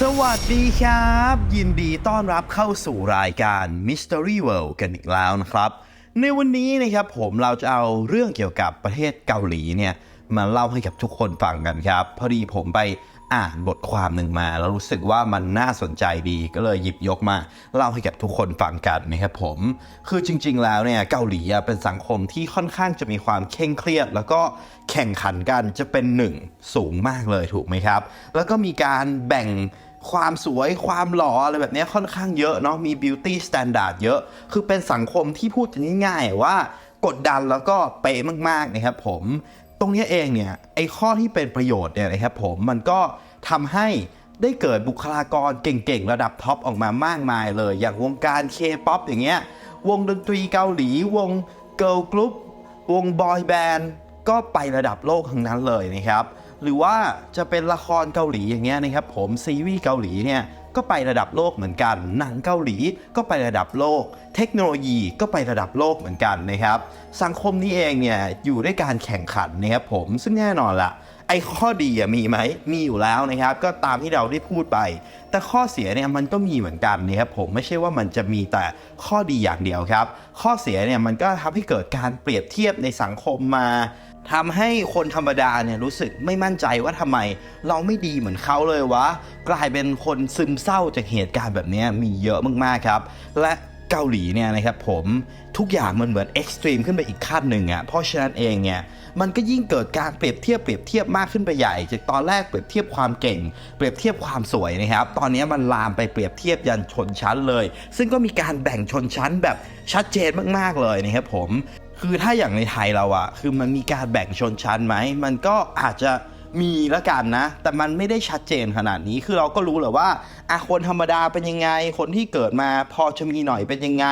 สวัสดีครับ ยินดีต้อนรับเข้าสู่รายการ Mystery World กันอีกแล้วนะครับ ในวันนี้นะครับผมเราจะเอาเรื่องเกี่ยวกับประเทศเกาหลีเนี่ยมาเล่าให้กับทุกคนฟังกันครับ พอดีผมไป อ่านบทความหนึ่งมา แล้วรู้สึกว่ามันน่าสนใจดีก็เลยหยิบยกมาเล่าให้กับทุกคนฟังกันนะครับผม คือจริง ๆ แล้วเนี่ยเกาหลีเป็นสังคมที่ค่อนข้างจะมีความเคร่งเครียด แล้วก็แข่งขันกันจะเป็นหนึ่งสูงมากเลยถูกไหมครับ แล้วก็มีการแบ่งความสวยความหล่ออะไรแบบนี้ค่อนข้างเยอะเนาะมี beauty standard เยอะ คือเป็นสังคมที่พูดง่ายๆว่ากดดันแล้วก็เป๊ะมากๆนะครับผม ตรงนี้เองเนี่ยไอ้ข้อที่เป็นประโยชน์เนี่ยนะครับผมมันก็ทำให้ได้เกิดบุคลากรเก่งๆ ระดับท็อปออกมามากมายเลย อย่างวงการ K-POP อปอย่างเงี้ยวงดนตรีเกาหลี วง Girl Group วงบอยแบนด์ก็ไประดับโลกทั้งนั้นเลยนะครับ หรือว่าจะเป็นละครเกาหลีอย่างเงี้ยนะครับผมซีรีส์เกาหลีเนี่ย ก็ไประดับโลกเหมือนกัน หนังเกาหลีก็ไประดับโลก เทคโนโลยีก็ไประดับโลกเหมือนกันนะครับ สังคมนี้เองเนี่ยอยู่ด้วยการแข่งขันนะครับผมซึ่งแน่นอนละไอ้ข้อดีมีไหมมีอยู่แล้วนะครับ ก็ตามที่เราได้พูดไป แต่ข้อเสียเนี่ยมันก็มีเหมือนกันนะครับผมไม่ใช่ว่ามันจะมีแต่ข้อดีอย่างเดียวครับ ข้อเสียเนี่ยมันก็ทำให้เกิดการเปรียบเทียบในสังคมมา ทำให้คนธรรมดาเนี่ยรู้สึกไม่มั่นใจว่าทำไม เราไม่ดีเหมือนเขาเลยวะ กลายเป็นคนซึมเศร้าจากเหตุการณ์แบบนี้มีเยอะมากๆครับ และเกาหลีเนี่ยนะครับผมทุกอย่างมันเหมือนเอ็กซ์ตรีมขึ้นไปอีกขั้นหนึ่งอะ่ะเพราะฉะนั้นเองเนี่ยมันก็ยิ่งเกิดการเปรียบเทียบเปรียบเทียบมากขึ้นไปใหญ่ จากตอนแรกเปรียบเทียบความเก่ง เปรียบเทียบความสวยนะครับตอนนี้มันลามไปเปรียบเทียบยันชนชั้นเลย ซึ่งก็มีการแบ่งชนชั้นแบบชัดเจนมากๆเลยนะครับผม คือถ้าอย่างในไทยเราอะคือมันมีการแบ่งชนชั้นไหม มันก็อาจจะมีละกันนะ แต่มันไม่ได้ชัดเจนขนาดนี้ คือเราก็รู้แหละว่าอะคนธรรมดาเป็นยังไง คนที่เกิดมาพอจะมีหน่อยเป็นยังไง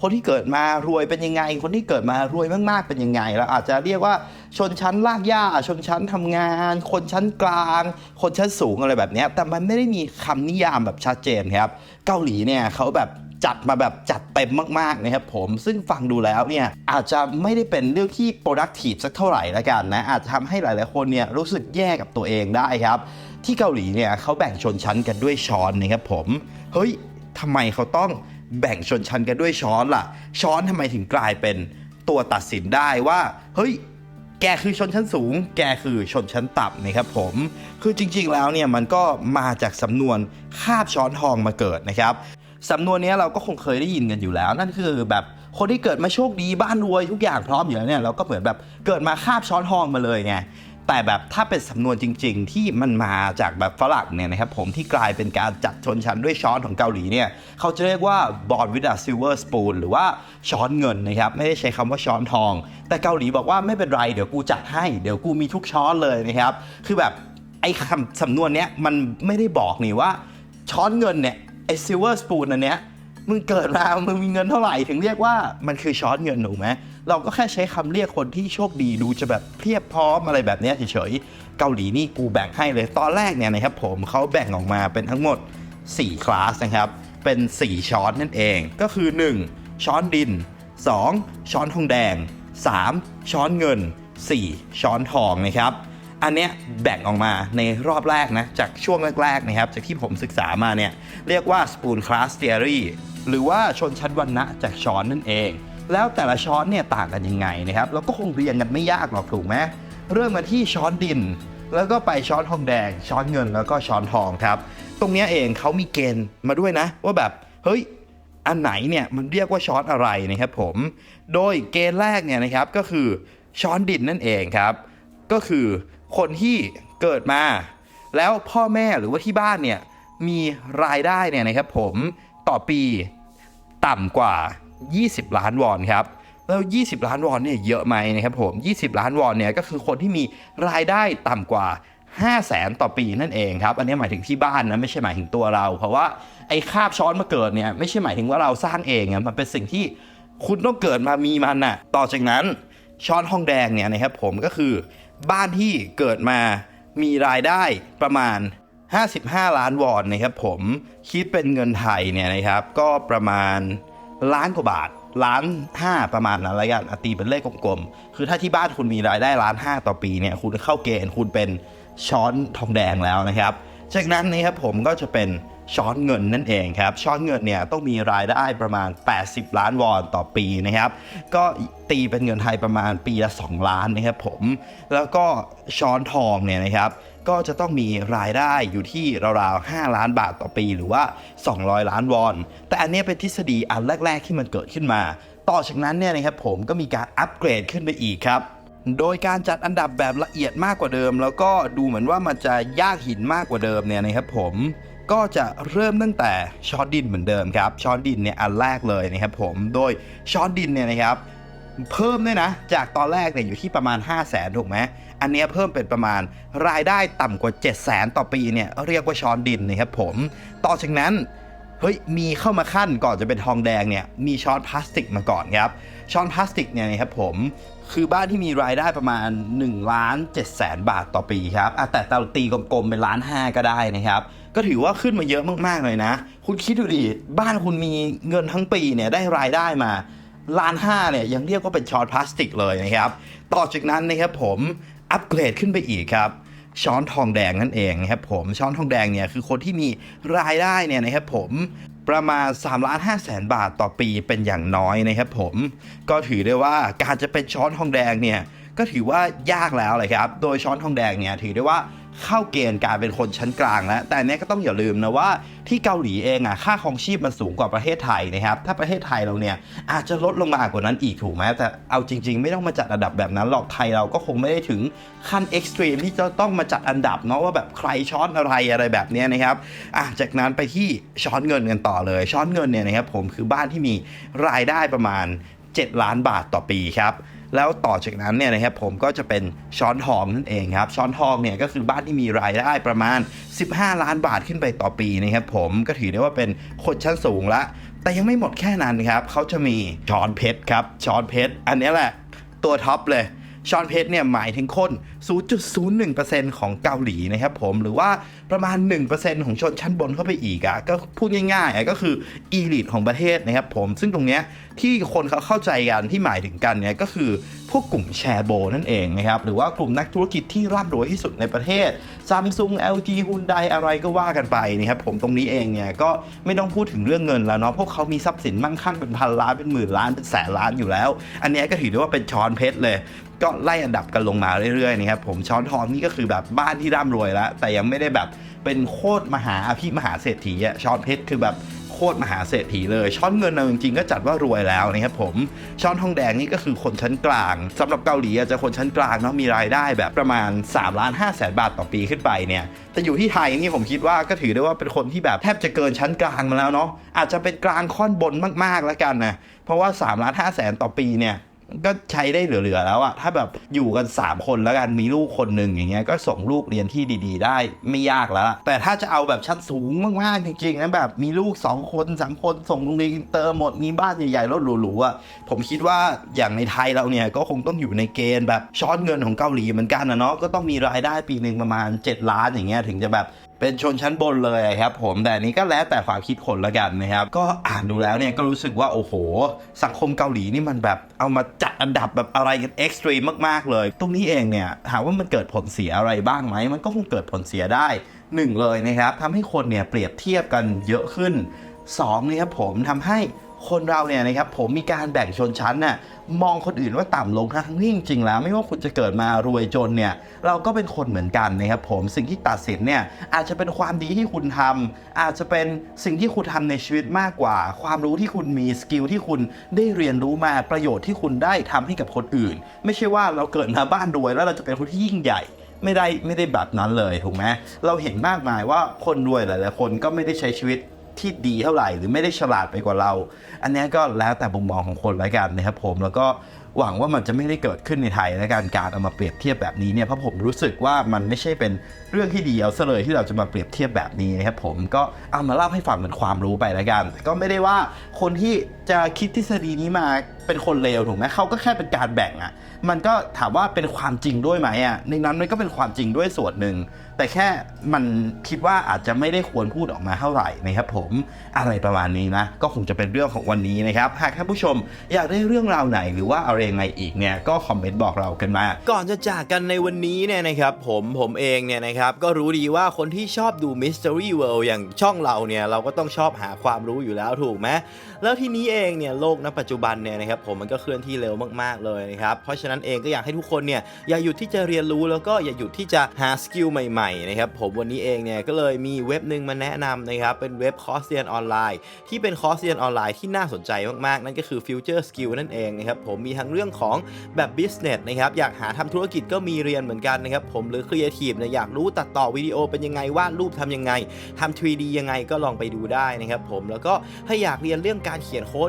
คนที่เกิดมารวยเป็นยังไง คนที่เกิดมารวยมากๆเป็นยังไง เราอาจจะเรียกว่าชนชั้นลากย่า ชนชั้นทำงาน คนชั้นกลาง คนชั้นสูงอะไรแบบนี้ แต่มันไม่ได้มีคำนิยามแบบชัดเจนครับ เกาหลีเนี่ยเขาแบบ จัดมาแบบจัดเต็มมากๆนะครับผมซึ่งฟังดูแล้วเนี่ยอาจจะไม่ได้เป็นเรื่องที่ productive สักเท่าไหร่ละกันนะอาจจะทำให้หลายๆคนเนี่ยรู้สึกแย่กับตัวเองได้ครับ ที่เกาหลีเนี่ยเขาแบ่งชนชั้นกันด้วยช้อนนะครับผมเฮ้ยทำไมเขาต้องแบ่งชนชั้นกันด้วยช้อนล่ะ ช้อนทำไมถึงกลายเป็นตัวตัดสินได้ว่า เฮ้ยแกคือชนชั้นสูง แกคือชนชั้นต่ำนะครับผม คือจริงๆ แล้วเนี่ยมันก็มาจากสำนวนคาบช้อนทองมาเกิดนะครับ สำนวนนี้เราก็คงเคยได้ยินกันอยู่แล้ว นั่นคือแบบคนที่เกิดมาโชคดีบ้านรวยทุกอย่างพร้อมอยู่แล้วเนี่ยเราก็เหมือนแบบเกิดมาคาบช้อนทองมาเลยไงแต่แบบถ้าเป็นสำนวนจริง ๆ ที่มันมาจากแบบฝรั่งเนี่ยนะครับผมที่กลายเป็นการจัดชนชั้นด้วยช้อนของเกาหลีเนี่ยเขาจะเรียกว่า born with a silver spoon หรือว่าช้อนเงินนะครับไม่ได้ใช้คำว่าช้อนทอง แต่เกาหลีบอกว่าไม่เป็นไรเดี๋ยวกูจัดให้เดี๋ยวกูมีทุกช้อนเลยนะครับคือแบบไอ้คำสำนวนเนี้ยมันไม่ได้บอกนี่ว่าช้อนเงินเนี่ย อ้ซิลเวอร์สปูนอันเนี้ยมึงเกิดมามึงมีเงินเท่าไหร่ถึงเรียกว่ามันคือช้อนเงินถูกไหมเราก็แค่ใช้คำเรียกคนที่โชคดีดูจะแบบเพียบพร้อมอะไรแบบเนี้ยเฉยๆเกาหลีนี่กูแบ่งให้เลยตอนแรกเนี่ยนะครับผมเขาแบ่งออกมาเป็นทั้งหมด 4 คลาสนะครับ เป็น 4 ช้อนนั่นเอง ก็คือ 1 ช้อนดิน 2 ช้อนทองแดง 3 ช้อนเงิน 4 ช้อนทองนะครับ อันเนี้ยแบ่งออกมาในรอบแรกนะ จากช่วงแรกๆนะครับ จากที่ผมศึกษามาเนี่ย เรียกว่า spoon class theory หรือว่าชนชั้นวรรณะจากช้อนนั่นเอง แล้วแต่ละช้อนเนี่ยต่างกันยังไงนะครับเราก็คงเรียนกันไม่ยากหรอกถูกไหมเริ่มมาที่ช้อนดิน แล้วก็ไปช้อนทองแดง ช้อนเงินแล้วก็ช้อนทองครับ ตรงนี้เองเขามีเกณฑ์มาด้วยนะ ว่าแบบเฮ้ยอันไหนเนี่ยมันเรียกว่าช้อนอะไรนะครับผม โดยเกณฑ์แรกเนี่ยนะครับก็คือช้อนดินนั่นเองครับ ก็คือ คนที่เกิดมา แล้วพ่อแม่หรือว่าที่บ้านเนี่ยมีรายได้เนี่ยนะครับผมต่อปีต่ำกว่า 20 ล้านวอนครับแล้ว 20 ล้านวอนเนี่ยเยอะไหมนะครับผม 20 ล้านวอนเนี่ยก็คือคนที่มีรายได้ต่ำกว่า 5 0 0แสนต่อปีนั่นเองครับ อันนี้หมายถึงที่บ้านนะไม่ใช่หมายถึงตัวเรา เพราะว่าไอ้คาบช้อนมาเกิดเนี่ยไม่ใช่หมายถึงว่าเราสร้างเองอะมันเป็นสิ่งที่คุณต้องเกิดมามีมันน่ะต่อจากนั้นช้อนทองแดงเนี่ยนะครับผมก็คือ บ้านที่เกิดมามีรายได้ประมาณ 55 ล้านวอนนะครับผมคิดเป็นเงินไทยเนี่ยนะครับก็ประมาณล้านกว่าบาทล้านห้าประมาณนั้นละกันอะตีเป็นเลขกลมๆ คือถ้าที่บ้านคุณมีรายได้ล้านห้าต่อปีเนี่ยคุณเข้าเกณฑ์คุณเป็นช้อนทองแดงแล้วนะครับ จากนั้นนะครับผมก็จะเป็น ช้อนเงินนั่นเองครับช้อนเงินเนี่ยต้องมีรายได้ประมาณ 80 ล้านวอนต่อปีนะครับก็ตีเป็นเงินไทยประมาณปีละ2ล้านนะครับผมแล้วก็ช้อนทองเนี่ยนะครับก็จะต้องมีรายได้อยู่ที่ราวๆ 5 ล้านบาทต่อปีหรือว่า 200 ล้านวอน แต่อันนี้เป็นทฤษฎีอันแรก ๆ ที่มันเกิดขึ้นมา ต่อจากนั้นเนี่ยนะครับผมก็มีการอัปเกรดขึ้นไปอีกครับโดยการจัดอันดับแบบละเอียดมากกว่าเดิม แล้วก็ดูเหมือนว่ามันจะยากหินมากกว่าเดิมเนี่ยนะครับผม ก็จะเริ่มตั้งแต่ช้อนดินเหมือนเดิมครับช้อนดินเนี่ยอันแรกเลยนะครับผมโดยช้อนดินเนี่ยนะครับเพิ่มด้วยนะ จากตอนแรกเนี่ยอยู่ที่ประมาณ 5 0 0แสนถูกไหมอันนี้เพิ่มเป็นประมาณรายได้ต่ำกว่า 7 0 0แสนต่อปีเนี่ยเรียกว่าช้อนดินนะครับผมต่อจากนั้นเฮ้ยมีเข้ามาขั้นก่อนจะเป็นทองแดงเนี่ยมีช้อนพลาสติกมาก่อนครับช้อนพลาสติกเนี่ยนะครับผมคือบ้านที่มีรายได้ประมาณ1ล้าน7แสนบาทต่อปีครับแต่เราตีกลมๆเป็นล้านห้าก็ได้นะครับ ก็ถือว่าขึ้นมาเยอะมากๆเลยนะ คุณคิดดูดิบ้านคุณมีเงินทั้งปีเนี่ยได้รายได้มาล้านห้าเนี่ยยังเรียกว่าเป็นช้อนพลาสติกเลยนะครับ ต่อจากนั้นนะครับผมอัปเกรดขึ้นไปอีกครับช้อนทองแดงนั่นเองนะครับผมช้อนทองแดงเนี่ยคือคนที่มีรายได้เนี่ยนะครับผมประมาณ3ล้าน5แสนบาทต่อปีเป็นอย่างน้อยนะครับผมก็ถือได้ว่าการจะเป็นช้อนทองแดงเนี่ยก็ถือว่ายากแล้วเลยครับ โดยช้อนทองแดงเนี่ยถือได้ว่า เข้าเกณฑ์การเป็นคนชั้นกลางแล้วแต่เนี้ยก็ต้องอย่าลืมนะว่าที่เกาหลีเองอะค่าครองชีพมันสูงกว่าประเทศไทยนะครับถ้าประเทศไทยเราเนี่ยอาจจะลดลงมากว่านั้นอีกถูกไหมแต่เอาจริง ๆ ไม่ต้องมาจัดอันดับแบบนั้นหรอกไทยเราก็คงไม่ได้ถึงขั้นเอ็กซ์ตรีมที่จะต้องมาจัดอันดับเนาะว่าแบบใครช้อนอะไรอะไรแบบเนี้ยนะครับอะจากนั้นไปที่ช้อนเงินกันต่อเลยช้อนเงินเนี่ยนะครับผมคือบ้านที่มีรายได้ประมาณ 7 ล้านบาทต่อปีครับ แล้วต่อจากนั้นเนี่ยนะครับผมก็จะเป็นช้อนทองนั่นเองครับช้อนทองเนี่ยก็คือบ้านที่มีรายได้ประมาณ 15 ล้านบาทขึ้นไปต่อปีนะครับผมก็ถือได้ว่าเป็นคนชั้นสูงละ แต่ยังไม่หมดแค่นั้นครับเขาจะมีช้อนเพชรครับช้อนเพชรอันนี้แหละตัวท็อปเลยช้อนเพชรเนี่ยหมายถึงคน0.01%ของเกาหลีนะครับผมหรือว่าประมาณ 1%ของชนชั้นบนเข้าไปอีกอะก็พูดง่ายๆอะก็คืออีลิทของประเทศนะครับผมซึ่งตรงเนี้ยที่คนเขาเข้าใจกันที่หมายถึงกันเนี่ยก็คือพวกกลุ่มแชร์โบนั่นเองนะครับหรือว่ากลุ่มนักธุรกิจที่ร่ำรวยที่สุดในประเทศ Samsung LG Hyundai อะไรก็ว่ากันไปนะครับผมตรงนี้เองเนี่ยก็ไม่ต้องพูดถึงเรื่องเงินแล้วเนาะพวกเขามีทรัพย์สินมั่งคั่งเป็นพันล้านเป็นหมื่นล้านเป็นแสนล้านอยู่แล้ว อันนี้ก็ถือได้ว่าเป็นช้อนเพชรเลย ก็ไล่อันดับกันลงมาเรื่อยๆนะครับครับผมช้อนทองนี่ก็คือแบบบ้านที่ร่ำรวยแล้ว แต่ยังไม่ได้แบบเป็นโคตรมหาอภิมหาเศรษฐีอะช้อนเพชรคือแบบโคตรมหาเศรษฐีเลยช้อนเงินเอาจริงๆก็จัดว่ารวยแล้วนะครับผมช้อนทองแดงนี่ก็คือคนชั้นกลางสำหรับเกาหลีอะจะคนชั้นกลางเนาะมีรายได้แบบประมาณ3ล้าน5แสนบาทต่อปีขึ้นไปเนี่ยแต่อยู่ที่ไทยนี่ผมคิดว่าก็ถือได้ว่าเป็นคนที่แบบแทบจะเกินชั้นกลางมาแล้วเนาะอาจจะเป็นกลางค่อนบนมากๆแล้วกันนะเพราะว่า3ล้าน5แสนต่อปีเนี่ย ก็ใช้ได้เหลือๆแล้วอะถ้าแบบอยู่กัน 3 คนแล้วกันมีลูกคนหนึ่งอย่างเงี้ยก็ส่งลูกเรียนที่ดีๆ ได้ไม่ยากแล้วแต่ถ้าจะเอาแบบชั้นสูงมากๆจริงๆนะแบบมีลูก 2 คนสามคนส่งโรงเรียนเตอร์หมดมีบ้านใหญ่ๆรถหรูๆอะผมคิดว่าอย่างในไทยเราเนี่ยก็คงต้องอยู่ในเกณฑ์แบบช้อนเงินของเกาหลีเหมือนกันนะเนาะก็ต้องมีรายได้ปีหนึ่งประมาณ 7 ล้านอย่างเงี้ยถึงจะแบบ เป็นชนชั้นบนเลยครับผมแต่อันนี้ก็แล้วแต่ความคิดคนละกันนะครับ ก็อ่านดูแล้วเนี่ยก็รู้สึกว่าโอ้โห สังคมเกาหลีนี่มันแบบเอามาจัดอันดับแบบอะไรกันเอ็กซ์ตรีมมากๆเลย ตรงนี้เองเนี่ยถามว่ามันเกิดผลเสียอะไรบ้างไหมมันก็คงเกิดผลเสียได้หนึ่งเลยนะครับทำให้คนเนี่ยเปรียบเทียบกันเยอะขึ้นสองนะครับผมทำให้ คนเราเนี่ยนะครับผมมีการแบ่งชนชั้นน่ะมองคนอื่นว่าต่ำลงทั้งที่จริงๆแล้ว ไม่ว่าคุณจะเกิดมารวยจนเนี่ยเราก็เป็นคนเหมือนกันนะครับผมสิ่งที่ตัดสินเนี่ยอาจจะเป็นความดีที่คุณทำอาจจะเป็นสิ่งที่คุณทำในชีวิตมากกว่า ความรู้ที่คุณมีสกิลที่คุณได้เรียนรู้มาประโยชน์ที่คุณได้ทำให้กับคนอื่น ไม่ใช่ว่าเราเกิดมาบ้านรวยแล้วเราจะเป็นคนที่ยิ่งใหญ่ไม่ได้ไม่ได้แบบนั้นเลยถูกไหมเราเห็นมากมายว่าคนรวยหลายๆคนก็ไม่ได้ใช้ชีวิต ที่ดีเท่าไหร่ หรือไม่ได้ฉลาดไปกว่าเรา อันนี้ก็แล้วแต่มุมมองของคนละกันนะครับผมแล้วก็หวังว่ามันจะไม่ได้เกิดขึ้นในไทยและการการเอามาเปรียบเทียบแบบนี้เนี่ยเพราะผมรู้สึกว่ามันไม่ใช่เป็นเรื่องที่ดีเอาซะเลยที่เราจะมาเปรียบเทียบแบบนี้นะครับผมก็เอามาเล่าให้ฟังเป็นความรู้ไปแล้วกัน ก็ไม่ได้ว่าคนที่ จะคิดทฤษฎีนี้มาเป็นคนเลวถูกไหมเขาก็แค่เป็นการแบ่งอะ่ะมันก็ถามว่าเป็นความจริงด้วยไหมอะ่ะในนั้นมันก็เป็นความจริงด้วยส่วนหนึ่งแต่แค่มันคิดว่าอาจจะไม่ได้ควรพูดออกมาเท่าไหร่นะครับผมอะไรประมาณนี้นะ ก็คงจะเป็นเรื่องของวันนี้นะครับหากท่านผู้ชมอยากได้เรื่องราวไหนหรือว่าอะไรยังไงอีกเนี่ยก็คอมเมนต์บอกเรากันมาก่อนจะจากกันในวันนี้เนี่ยนะครับผมผมเองเนี่ยนะครับก็รู้ดีว่าคนที่ชอบดู Mystery World อย่างช่องเราเนี่ยเราก็ต้องชอบหาความรู้อยู่แล้วถูกไหมแล้วทีนี้เองเองเนี่ยโลกณปัจจุบันเนี่ยนะครับผมมันก็เคลื่อนที่เร็วมากๆเลยนะครับเพราะฉะนั้นเองก็อยากให้ทุกคนเนี่ยอย่าหยุดที่จะเรียนรู้แล้วก็อย่าหยุดที่จะหาสกิลใหม่ๆนะครับผมวันนี้เองเนี่ยก็เลยมีเว็บหนึ่งมาแนะนำนะครับเป็นเว็บคอร์สเรียนออนไลน์ ที่เป็นคอร์สเรียนออนไลน์ที่น่าสนใจมากๆ นั่นก็คือ Future Skill นั่นเองนะครับผมมีทั้งเรื่องของแบบ Business นะครับอยากหาทำธุรกิจก็มีเรียนเหมือนกันนะครับผมหรือ Creative เนี่ยอยากรู้ตัดต่อวิดีโอเป็นยังไงวาดรูปทำยังไงทำ 3D ยังไงก็ลองไปดูได้นะครับผมแล้วก็ถ้าอยากเรียนเรื่องการเขียนโค้ด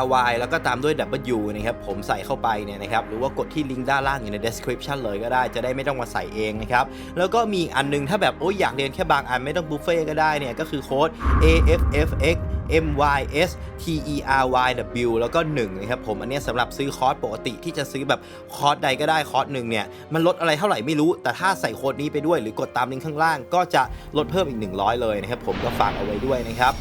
R Y แล้วก็ตามด้วย W นะครับผมใส่เข้าไปเนี่ยนะครับหรือว่ากดที่ลิงก์ด้านล่างอยู่ใน description เลยก็ได้จะได้ไม่ต้องมาใส่เองนะครับแล้วก็มีอันนึงถ้าแบบโอ้ยอยากเรียนแค่บางอันไม่ต้องบุฟเฟ่ก็ได้เนี่ยก็คือโค้ด AFFX M Y S T E R Y W แล้วก็1นะครับผมอันนี้สำหรับซื้อคอร์สปกติที่จะซื้อแบบคอร์สใดก็ได้คอร์สหนึ่งเนี่ยมันลดอะไรเท่าไหร่ไม่รู้ แต่ถ้าใส่โค้ดนี้ไปด้วยหรือ กดตามลิงก์ข้างล่าง ก็จะลดเพิ่มอีก 100 เลยนะครับผมก็ฝากเอาไว้ด้วยนะครับ